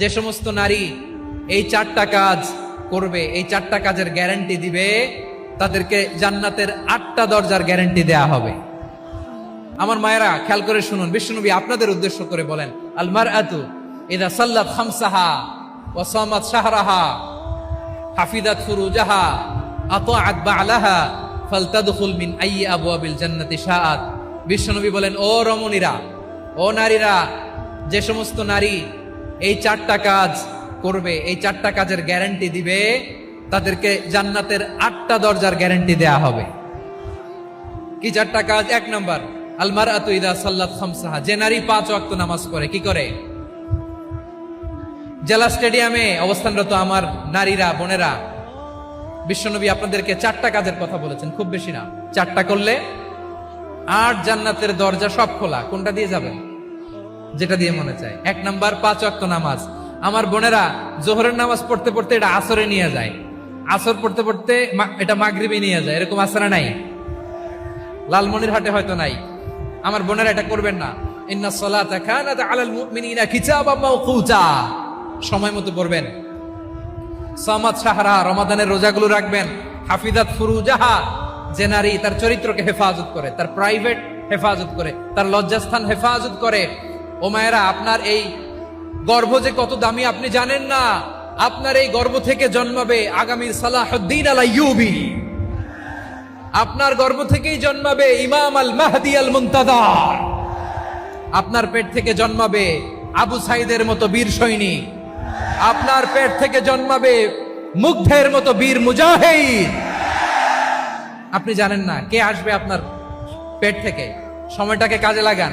যে সমস্ত নারী এই চারটা কাজ করবে, এই চারটা কাজের গ্যারান্টি দিবে, তাদেরকে জান্নাতের আটটা দরজার গ্যারান্টি দেয়া হবে। আমার মায়েরা, খেয়াল করে শুনুন, বিশ্বনবী আপনাদের উদ্দেশ্য করে বলেন আলমার আতু ইদা সাল্লাত খামসাহা ওয়াসামাত শাহরাহা, হাফিদাত ফুরুজাহা, আতাআত বালাহা, ফালতাদখুল মিন আইয়ি আবওয়াবিল জান্নাতি শাআত। বিশ্বনবী বলেন, ও রমণীরা, ও নারীরা, যে সমস্ত নারী এই চারটা কাজ করবে, এই চারটা কাজের গ্যারান্টি দিবে, তাদেরকে জান্নাতের আটটা দরজার গ্যারান্টি দেয়া হবে। কি চারটা কাজ? এক নম্বর আলমার আতু ইদা সাল্লাত খামসাহা। যে নারী পাঁচ ওয়াক্ত নামাজ করে কি করে? জেলা স্টেডিয়ামে অবস্থানরত আমার নারীরা, বোনেরা, বিশ্বনবী আপনাদেরকে চারটা কাজের কথা বলেছেন, খুব বেশি না। চারটা করলে আট জান্নাতের দরজা সব খোলা, কোনটা দিয়ে যাবেন? যেটা দিয়ে মনে চায়। এক নাম্বার, পাঁচ ওয়াক্ত নামাজ। আমার বোনেরা, জোহরের নামাজ পড়তে পড়তে এটা আসরে নিয়ে যায়। আসর পড়তে পড়তে এটা মাগরিবে নিয়ে যায়। এরকম আসরা নাই। লালমনির হাটে হয়তো নাই। আমার বোনেরা এটা করবেন না। ইন্না সলাতা কানাত আলাল মুমিনিনা কিতাবাম মাওকুতা। সময় মতো পড়বেন। সামাদ সাহারা রমাদানের রোজাগুলো রাখবেন। হাফিজাত ফুরুজাহা, যে নারী তার চরিত্রকে হেফাজত করে, তার প্রাইভেট হেফাজত করে, তার লজ্জাস্থান হেফাজত করে ও মায়েরা, আপনার এই গর্ভ যে কত দামি আপনি জানেন না? আপনার এই গর্ভ থেকে জন্মাবে আগামীর সালাহুদ্দিন আলাইয়ুবি আপনার গর্ভ থেকেই জন্মাবে ইমাম আল মাহদি আল মুন্তাদার আপনার পেট থেকে জন্মাবে আবু সাইদের মতো বীর সৈনিক আপনার পেট থেকে জন্মাবে মুগ্ধের মতো বীর মুজাহিদ। আপনি জানেন না কে আসবে আপনার পেট থেকে? সময়টাকে কাজে লাগান।